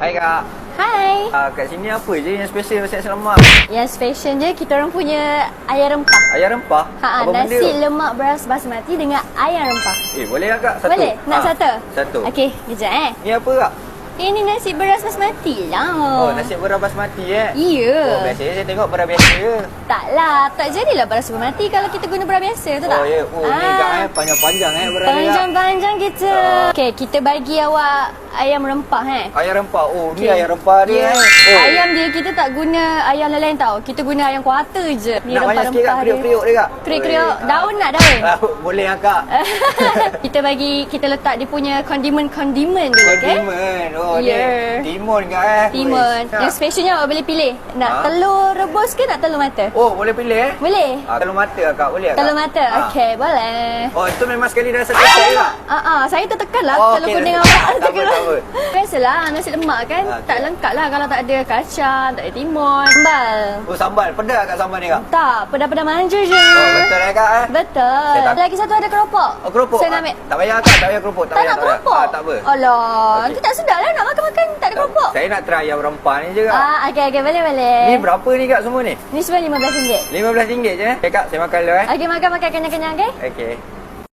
Hai kak. Hai. Uh, kat sini apa je yang special nasi lemak? Yang special je kita orang punya ayam rempah. Ayam rempah? Ha, apa nasi benda? lemak beras basmati dengan ayam rempah. Eh, boleh tak kak? Satu? Boleh? Nak Ah, satu? Satu. Okey, kejap eh. Ni apa kak? Ini nasi beras basmati lah. Oh, nasi beras basmati eh? Ya. Oh, biasanya saya tengok beras biasa je. Taklah, tak jadilah beras basmati kalau kita guna beras biasa tu tak? Oh, ya. Oh, ni kak eh. Panjang-panjang eh beras ni, Kak. Panjang-panjang kita. Ah. Okey, kita bagi awak ayam rempah eh. Ayam rempah. Oh, ni Okey. ayam rempah dia Ya. eh. Oh. Ayam dia kita tak guna ayam lain-lain tau. Kita guna ayam kuarter je. Ni Nak banyak sikit kak? dia. Kriuk-kriuk dia kak? Kriuk-kriuk. Daun nak daun? Ah, boleh lah kak. kita bagi kita letak dia punya kondimen-kondimen dulu, okey? Kondimen. Oh, Ya. ni timun kak eh? Timun. Boleh. Yang specialnya awak boleh pilih. Nak Ha? telur rebus ke nak telur mata? Oh, boleh pilih eh? Boleh. Ah, telur mata kak, boleh tak? Telur mata. Ah. Okey, boleh. Oh, itu memang sekali dah satu set kak? Ah, ah, saya tertekan lah Oh, telur okey. kuning Tak awak. apa, tak apa. Biasalah nasi lemak kan. Ah, Tak lengkap lah kalau tak ada kacang, tak ada timun. Sambal. Oh, sambal. Pedas kat sambal ni kak? Tak, pedas-pedas manja je. Oh, betul eh kak eh? Betul. Saya tak- Lagi satu ada keropok. Oh, keropok? Saya nak Ah, ambil. Tak payah kak, tak payah keropok. Tak, Tak payah, nak payah. keropok? Ah, tak apa. Alah, Okey. nanti tak sedap lah nak makan-makan tak ada keropok. Saya nak try ayam rempah ni je kak. Ah, okey okey boleh boleh. Ni berapa ni kak semua ni? Ni semua RM15. RM15 je eh? Okay kak, saya makan dulu eh. Okey makan-makan kenyang-kenyang okey? Okey.